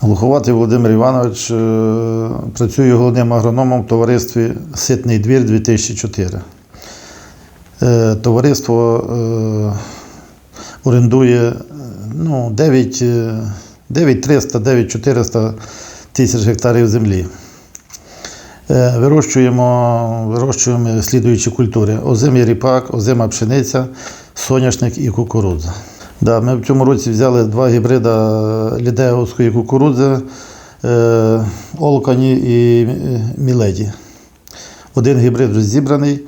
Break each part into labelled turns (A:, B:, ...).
A: Глуховатий Володимир Іванович е, працює головним агрономом в товаристві Ситний двір 2004. Е, Товариство е, орендує ну, 9, е, 9300, 9400 тисяч гектарів землі. Вирощуємо, вирощуємо слідуючі культури: озимий ріпак, озима пшениця, соняшник і кукурудза. Да, ми в цьому році взяли два гібрида лідеовської кукурудзи, е, Олкані і е, Міледі. Один гібрид вже зібраний,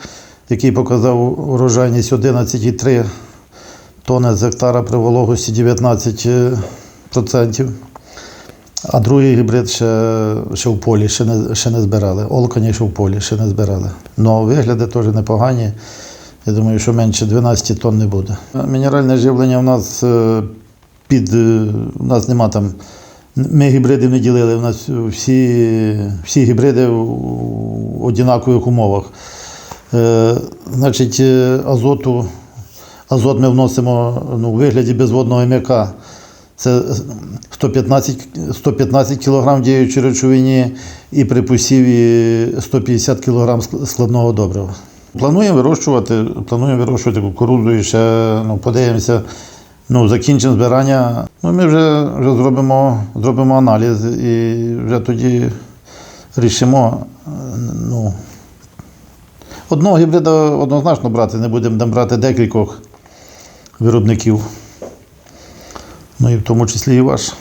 A: який показав урожайність 11,3 тонни з гектара при вологості 19%. А другий гібрид ще, ще в полі, ще не, ще не збирали. Олкані ще в полі, ще не збирали. Ну, вигляди теж непогані. Я думаю, що менше 12 тонн не буде. Мінеральне живлення в нас е, під. е, У нас нема там. Ми гібридів не ділили. У нас всі, всі гібриди в однакових умовах. Е, значить, е, азоту, азот ми вносимо ну, у вигляді безводного м'яка. Це 115, 115 кг в діючій речовині і при посіві 150 кг складного добрива. Плануємо вирощувати, плануємо вирощувати кукурудзу і ще ну, подивимося. Ну, закінчимо збирання. Ну, ми вже, вже зробимо, зробимо аналіз і вже тоді рішимо. Ну, одного гібрида однозначно брати, не будемо брати декількох виробників. Ну і в тому числі і ваш.